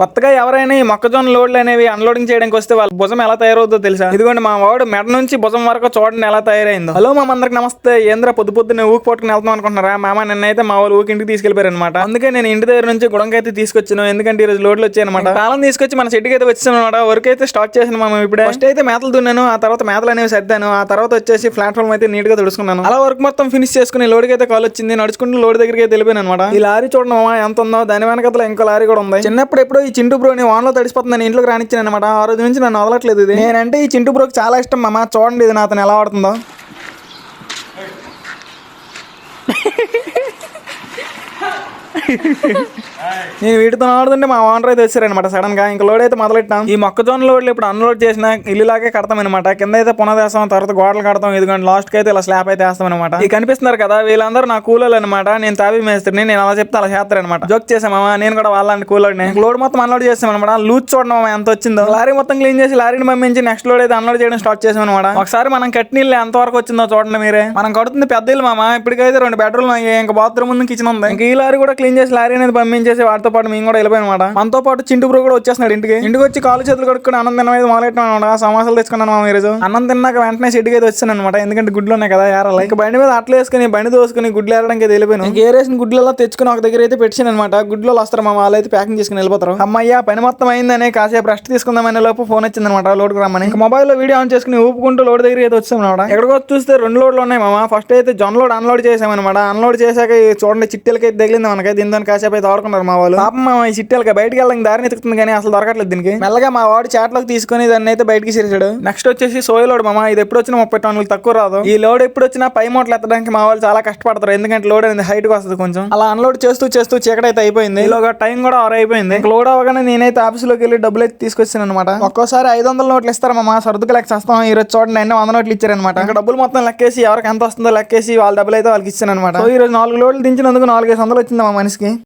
కొత్తగా ఎవరైనా ఈ మొక్కజొన్న లోడ్లు అనేవి అన్లోడింగ్ చేయడానికి వస్తే వాళ్ళ భుజం ఎలా తయారవుతుందో తెలుసా? ఇదిగోండి మా వాడు మెడ నుంచి భుజం వరకు చూడండి ఎలా తయారైందో. హలో మా అందరికి నమస్తే. ఏంద్ర పొద్దు పొద్దున్న ఊకి పట్టుకుని వెళ్తాం అనుకుంటున్నారా? మామ నిన్నైతే మా వాళ్ళు ఊకి ఇంటికి తీసుకెళ్ళిపోయారు అనమాట అందుకే నేను ఇంటి దగ్గర నుంచి గుడంకి అయితే తీసుకొచ్చాను. ఎందుకంటే ఈ రోజు లోడ్లు వచ్చాయి అనమాట కాలం తీసుకొచ్చి మన చెట్టుకి అయితే వచ్చాను అనమాట వర్క్ అయితే స్టార్ట్ చేసిన మామ ఇప్పుడే. ఫస్ట్ అయితే మేతలు దున్నాను. ఆ తర్వాత మేతలు అనేవి సర్దాను. ఆ తర్వాత వచ్చేసి ప్లాట్ఫామ్ అయితే నీట్గా తుడుచుకున్నాను. అలా వర్క్ మొత్తం ఫినిష్ చేసుకుని లోడ్కి అయితే కాల్ వచ్చింది. నడుచుకుంటూ లోడ్ దగ్గరికి అయితే వెళ్ళిపోయాను అనమాట ఈ లారీ చూడండి ఎంత ఉందో. దాని వెనకతల ఇంకో లారీ కూడా ఉంది. చిన్నప్పుడు ఎప్పుడో ఈ చింటూ బ్రోని వాన్లో నేను ఇంట్లోకి రానిచ్చాను అనమాట ఆ రోజు నుంచి నన్ను వదలట్లేదు ఇది. నేనంటే ఈ చింటూ బ్రోకి చాలా ఇష్టం మామ. చూడండి ఇది నాతను ఎలా ఆడుతుందో. నేను వీటితో ఆడుతుంటే మా ఓనర్ అయితే వచ్చారనమాట సడన్గా ఇంకా లోడ్ అయితే మొదలెట్టాం ఈ మొక్కజొన్న లోడ్లు ఇప్పుడు అన్లోడ్ చేసిన ఇల్లులాగే కడతాం అనమాట కింద అయితే పునదేస్తాం తర్వాత గోడలు కడతాం ఇదిగోండి లాస్ట్కి అయితే ఇలా స్లాబ్ అయితే వేస్తాం అనమాట ఈ కనిపిస్తున్నారు కదా వీళ్ళందరూ నా కూలర్లు అనమాట నేను తాబి మేస్త్రిని నేను అలా చెప్తే అలా చేస్తారు అనమాట జోక్ చేసామా నేను కూడా వాళ్ళని కూలోడిని. లోడ్ మొత్తం అన్లోడ్ చేసాం అనమాట లూజ్ చూడడం ఎంత వచ్చిందో. లారీ మొత్తం క్లీన్ చేసి లారీని పంపించి నెక్స్ట్ లోడ్ అయితే అన్లోడ్ చేయడం స్టార్ట్ చేసాం అనమాట ఒకసారి మనం కట్టిన ఇల్లు ఎంత వరకు వచ్చిందో చూడండి మీరే. మనం కడుతుంది పెద్ద ఇల్లు మామ. ఇప్పటికైతే రెండు బెడ్రూమ్ అయ్యాయి ఇంకా బాత్రూమ్ ఉంది కిచెన్ ఉంది. ఇంకా ఈ లారీ కూడా క్లీన్ చేసి లారీ అనేది పంపించేసి వాటితో పాటు మేము కూడా వెళ్ళిపోయాం అనమాట మనతో పాటు చింటు బ్రో కూడా వచ్చేస్తున్నాడు ఇంటికి. ఇంటికి వచ్చి కాలు చేతులు కడుక్కుని అన్నం తినడం అయితే మొదలెట్టాం అనమాట సమోసాలు తెచ్చుకున్నాను మా ఈరోజు అన్నం తిన్నాక వెంటనే షెడ్కి అయితే వచ్చాను అనమాట ఎందుకంటే గుడ్లు ఉన్నాయి కదా ఏరాలి. ఇంకా బండి మీద అట్లా వేసుకుని బండి దోసుకుని గుడ్లు ఏరడానికి అయితే వెళ్ళిపోయాను. ఇంక ఏరేసిన గుడ్లలో తెచ్చుకుని ఒక దగ్గర అయితే పెట్టాను అనమాట గుడ్లు వస్తారు మా వాళ్ళు అయితే ప్యాకింగ్ చేసుకుని వెళ్ళిపోతారు. అమ్మయ్య పని మొత్తం అయిందని కాసేపు రెస్ట్ తీసుకుందామనే లోపు ఫోన్ వచ్చింది అనమాట లోడ్కి రమ్మని. ఇంకా మొబైల్లో వీడియో ఆన్ చేసుకుని ఊపుకుంటూ లోడ్ దగ్గర అయితే వచ్చాం అనమాట ఎక్కడికో చూస్తే రెండు లోడ్లు ఉన్నాయి మామ. ఫస్ట్ అయితే జొన్న లోడ్ అన్లోడ్ చేసామన్నమాట అన్లోడ్ చేశాక చూడండి చిట్టెలకి అయితే తగిలింది మనకైతే. దీంతో కాసేపు అయితే ఆడుకున్నారు మా వాళ్ళు. పాపం మా ఈ చిట్టెలకి బయటికి వెళ్ళడానికి దారిని ఎత్తుకుతుంది కానీ అసలు దొరకట్లేదు దీనికి. మెల్లగా మా వాడు చాట్లోకి తీసుకుని దాన్ని అయితే బయటికి చేసాడు నెక్స్ట్ వచ్చేసి సోయ లోడ్ మామ ఇది ఎప్పుడు వచ్చినా ముప్పై టన్నులు తక్కువ రాదు. ఈ లోడ్ ఎప్పుడు వచ్చినా పై మూటలు ఎత్తడానికి మా వాళ్ళు చాలా కష్టపడతారు. ఎందుకంటే లోడ్ అనేది హైట్ వస్తుంది కొంచెం. అలా అన్లోడ్ చేస్తూ చేస్తూ చీకటి అయితే అయిపోయింది. ఈలోగా టైం కూడా ఆరు అయిపోయింది. లోడ్ అవగానే నేనైతే ఆఫీస్లోకి వెళ్ళి డబ్బులు అయితే తీసుకొచ్చాను అనమాట ఒక్కోసారి ఐదు వందల నోట్లు ఇస్తారు మా సర్దుకు లెక్క చేస్తాం. ఈ రోజు చూడండి అన్ని వంద నోట్లు ఇచ్చారనమాట ఇంకా డబ్బులు మొత్తం లెక్కేసి ఎవరికి ఎంత వస్తుందో లెక్కేసి వాళ్ళ డబ్బులు అయితే వాళ్ళకి ఇచ్చాను అనమాట ఈ రోజు నాలుగు లోడ్లు దించినందుకు నాలుగైదు వందలు వచ్చింది మా इसके